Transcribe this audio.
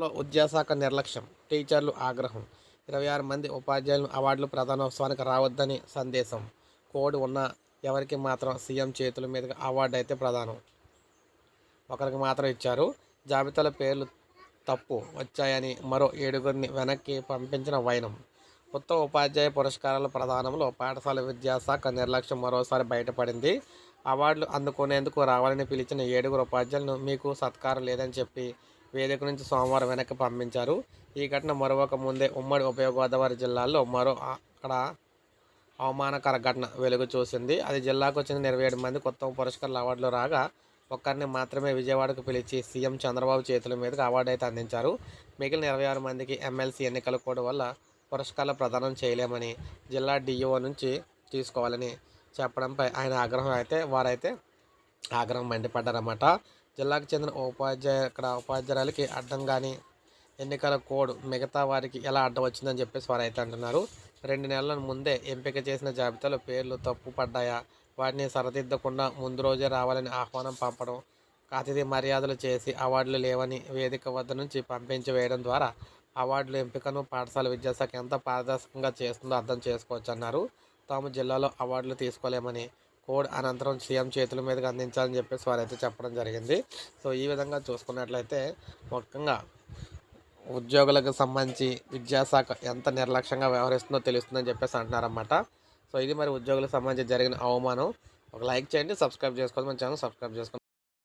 లో విద్యాశాఖ నిర్లక్ష్యం టీచర్లు ఆగ్రహం. ఇరవై ఆరు మంది ఉపాధ్యాయులు అవార్డులు ప్రధానోత్సవానికి రావద్దని సందేశం. కోడ్ ఉన్న ఎవరికి మాత్రం సీఎం చేతుల మీదుగా అవార్డు అయితే ప్రధానం. ఒకరికి మాత్రం ఇచ్చారు జాబితాల పేర్లు తప్పు వచ్చాయని మరో ఏడుగురిని వెనక్కి పంపించిన వైనం. ఉత్తమ ఉపాధ్యాయ పురస్కారాల ప్రధానంలో పాఠశాల విద్యాశాఖ నిర్లక్ష్యం మరోసారి బయటపడింది. అవార్డులు అందుకునేందుకు రావాలని పిలిచిన ఏడుగురు ఉపాధ్యాయులను మీకు సత్కారం లేదని చెప్పి వేదిక నుంచి సోమవారం వెనక్కి పంపించారు. ఈ ఘటన మరొక ముందే ఉమ్మడి ఉభయ గోదావరి జిల్లాల్లో మరో అక్కడ అవమానకర ఘటన వెలుగు చూసింది. అది జిల్లాకు వచ్చిన ఇరవై ఏడు మంది కొత్త పురస్కారాల అవార్డులు రాగా ఒక్కరిని మాత్రమే విజయవాడకు పిలిచి సీఎం చంద్రబాబు చేతుల మీదుగా అవార్డు అయితే అందించారు. మిగిలిన ఇరవై ఆరు మందికి ఎమ్మెల్సీ ఎన్నికల కోడ్ వల్ల పురస్కారాలు ప్రదానం చేయలేమని జిల్లా డిఈఓ నుంచి తీసుకోవాలని చెప్పడంపై ఆయన ఆగ్రహం అయితే వారైతే ఆగ్రహం మండిపడ్డారన్నమాట. జిల్లాకు చెందిన ఉపాధ్యాయ ఇక్కడ ఉపాధ్యాయులకి అడ్డం కానీ ఎన్నికల కోడ్ మిగతా వారికి ఎలా అడ్డం వచ్చిందని చెప్పేసి వారు అయితే అంటున్నారు. రెండు నెలల ముందే ఎంపిక చేసిన జాబితాలో పేర్లు తప్పు పడ్డాయా? వాటిని సరిదిద్దకుండా ముందు రోజే రావాలని ఆహ్వానం పంపడం అతిథి మర్యాదలు చేసి అవార్డులు లేవని వేదిక వద్ద నుంచి పంపించి వేయడం ద్వారా అవార్డుల ఎంపికను పాఠశాల విద్యాశాఖ ఎంత పారదర్శకంగా చేస్తుందో అర్థం చేసుకోవచ్చు అన్నారు తాము జిల్లాలో అవార్డులు తీసుకోలేమని కోడ్ అనంతరం సీఎం చేతుల మీదకి అందించాలని చెప్పేసి వారైతే చెప్పడం జరిగింది. సో ఈ విధంగా చూసుకున్నట్లయితే ముఖ్యంగా ఉద్యోగులకు సంబంధించి విద్యాశాఖ ఎంత నిర్లక్ష్యంగా వ్యవహరిస్తుందో తెలుస్తుందని చెప్పేసి అంటున్నారన్నమాట. సో ఇది మరి ఉద్యోగులకు సంబంధించి జరిగిన అవమానం. ఒక లైక్ చేయండి సబ్స్క్రైబ్ చేసుకోవాలి మన ఛానల్ సబ్స్క్రైబ్ చేసుకోండి.